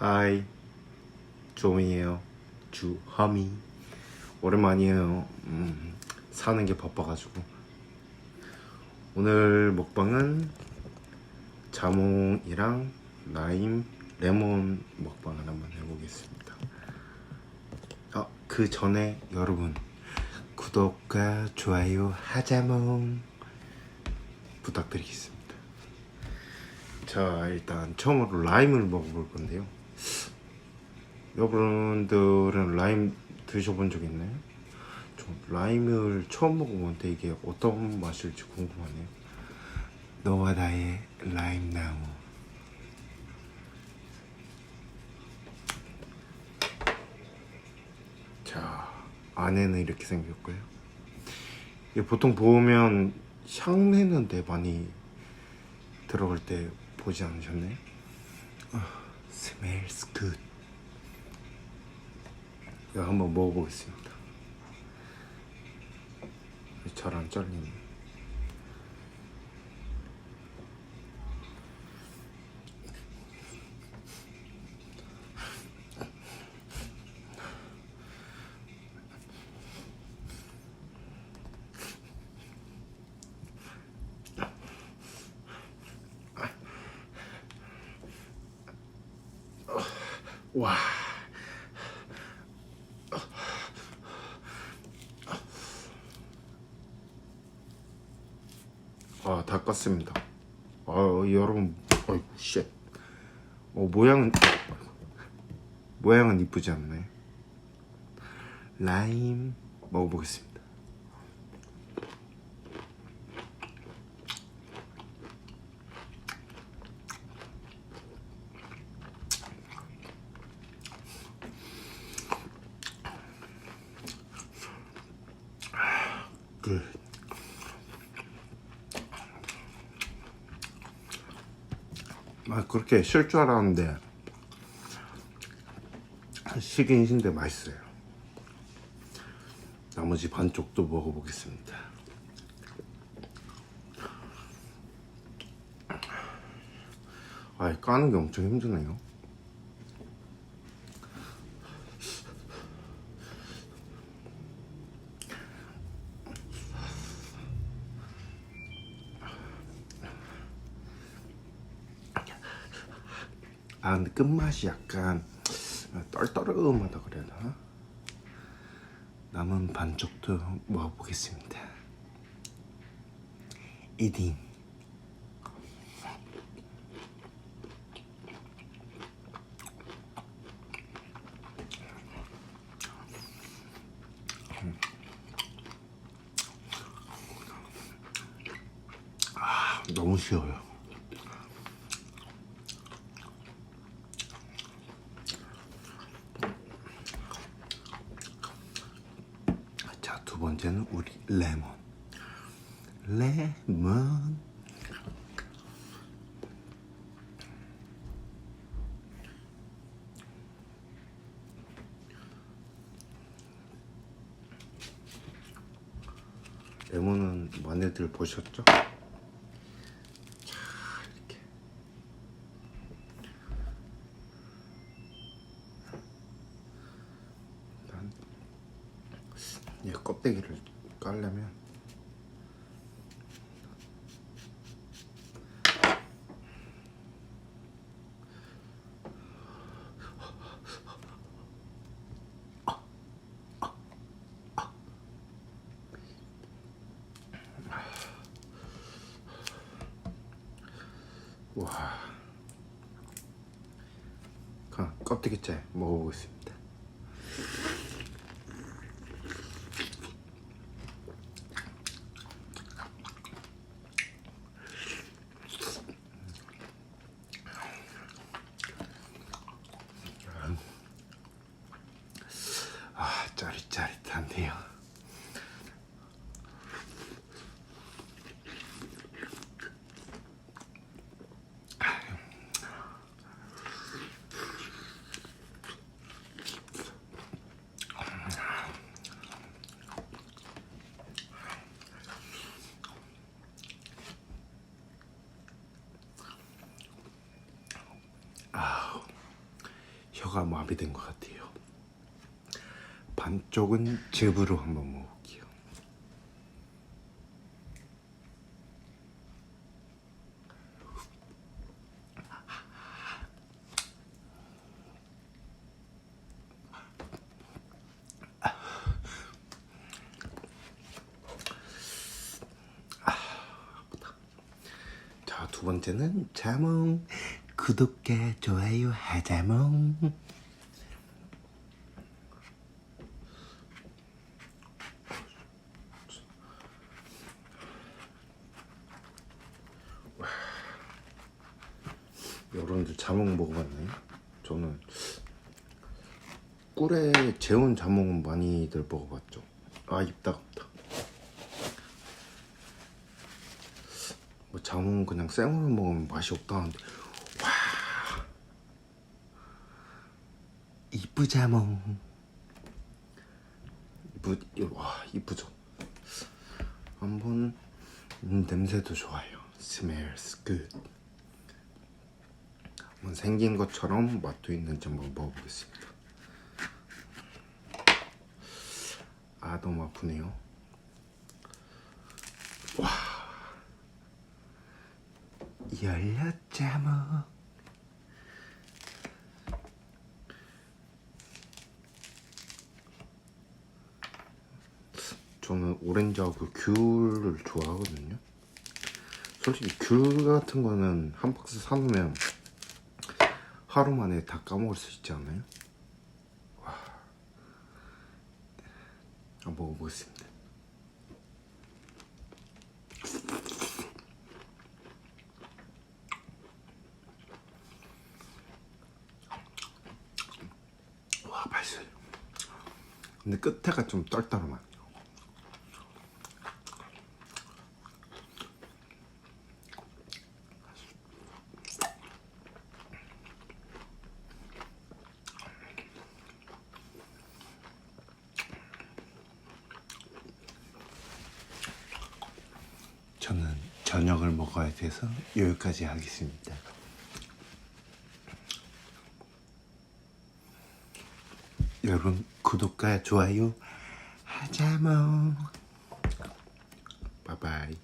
하이 조이에요. 주하미. 오랜만이에요. 음, 사는 게 바빠가지고. 오늘 먹방은 자몽이랑 라임 레몬 먹방을 한번 해보겠습니다. 아, 그 전에 여러분 구독과 좋아요 하자몽 부탁드리겠습니다. 자 일단 처음으로 라임을 먹어볼 건데요 여러분들은 라임 드셔본 적 있나요? 저 라임을 처음 먹어보는데 이게 어떤 맛일지 궁금하네요 너와 나의 라임 나무 자 안에는 이렇게 생겼고요 보통 보면 향내는데 많이 들어갈 때 보지 않으셨나요? 아, smells good. 이거 한번 먹어보겠습니다. 잘 안 잘리네. 와. 아, 다 깠습니다. 아, 여러분, 어이구, 쉣. 어, 모양은, 모양은 이쁘지 않나요? 라임 먹어보겠습니다. 아, 그렇게 쉴 줄 알았는데 시긴 신데 맛있어요. 나머지 반쪽도 먹어보겠습니다. 아, 까는 게 엄청 힘드네요. 아 근데 끝맛이 약간 떨떠름하다 그래야 되나? 남은 반쪽도 먹어보겠습니다. 이딩. 아, 너무 쉬워요 자, 두 번째는 우리 레몬. 레몬. 레몬은 많이들 보셨죠? 자, 이렇게. 일단 이 껍데기를 깔려면 와 껍데기째 먹어보겠습니다 짜릿짜릿한데요. 혀가 마비된 것 같아. 반쪽은 즙으로 한번 먹을게요. 자, 두 번째는 자몽. 구독과 좋아요 하자몽. 여러분들 자몽 먹어봤나요? 저는 꿀에 재운 자몽은 많이들 먹어봤죠. 아 입 따갑다. 뭐 자몽 그냥 생으로 먹으면 맛이 없다는데 와 이쁘 자몽 이쁘 와 이쁘죠. 한번 음, 냄새도 좋아요. Smells good. 한번 생긴 것처럼 맛도 있는지 한번 먹어보겠습니다. 아 너무 아프네요. 와 열렸자몽. 저는 오렌지하고 귤을 좋아하거든요. 솔직히 귤 같은 거는 한 박스 사놓으면 하루 만에 다 까먹을 수 있지 않아요? 와. 한번 먹어보겠습니다. 와, 맛있어요. 근데 끝에가 좀 떨떠름하 저녁을 먹어야 돼서 여기까지 하겠습니다. 여러분 구독과 좋아요 하자 뭐 바이바이